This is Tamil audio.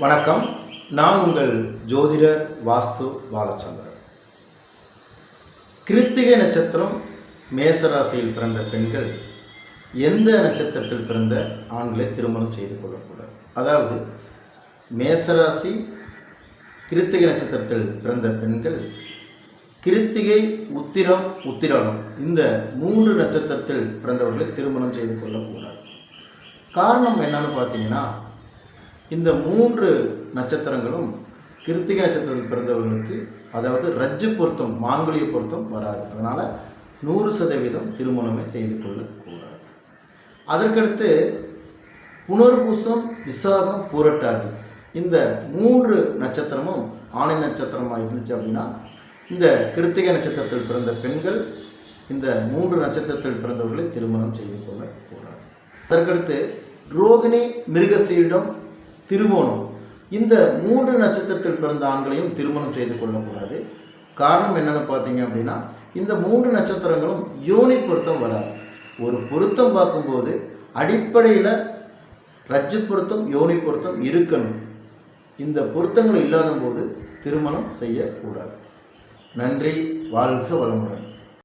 வணக்கம். நான் உங்கள் ஜோதிடர் வாஸ்து பாலச்சந்திரன். கிருத்திகை நட்சத்திரம் மேசராசியில் பிறந்த பெண்கள் எந்த நட்சத்திரத்தில் பிறந்த ஆண்களை திருமணம் செய்து கொள்ளக்கூடாது? அதாவது மேசராசி கிருத்திகை நட்சத்திரத்தில் பிறந்த பெண்கள் கிருத்திகை உத்திரம் உத்திராடம் இந்த மூன்று நட்சத்திரத்தில் பிறந்தவர்களை திருமணம் செய்து கொள்ளக்கூடாது. காரணம் என்னன்னு பார்த்தீங்கன்னா இந்த மூன்று நட்சத்திரங்களும் கிருத்திகை நட்சத்திரத்தில் பிறந்தவர்களுக்கு அதாவது ரஜ்ஜு பொருத்தம் மாங்கலிய பொருத்தம் வராது. அதனால் நூறு சதவீதம் திருமணமே செய்து கொள்ளக்கூடாது. அதற்கடுத்து புனர்பூசம் விசாகம் பூரட்டாது. இந்த மூன்று நட்சத்திரமும் ஆணை நட்சத்திரமாக இருந்துச்சு அப்படின்னா இந்த கிருத்திகை நட்சத்திரத்தில் பிறந்த பெண்கள் இந்த மூன்று நட்சத்திரத்தில் பிறந்தவர்களை திருமணம் செய்து கொள்ளக்கூடாது. அதற்கடுத்து ரோகிணி மிருகசீரிடம் திருவோணம். இந்த மூன்று நட்சத்திரத்தில் பிறந்த ஆண்களையும் திருமணம் செய்து கொள்ளக்கூடாது. காரணம் என்னென்னு பார்த்தீங்க அப்படின்னா இந்த மூன்று நட்சத்திரங்களும் யோனி பொருத்தம் வராது. ஒரு பொருத்தம் பார்க்கும்போது அடிப்படையில் ரஜ்ஜு பொருத்தம் யோனி பொருத்தம் இருக்கணும். இந்த பொருத்தங்கள் இல்லாத போது திருமணம் செய்யக்கூடாது. நன்றி வாழ்க வளமுடன்.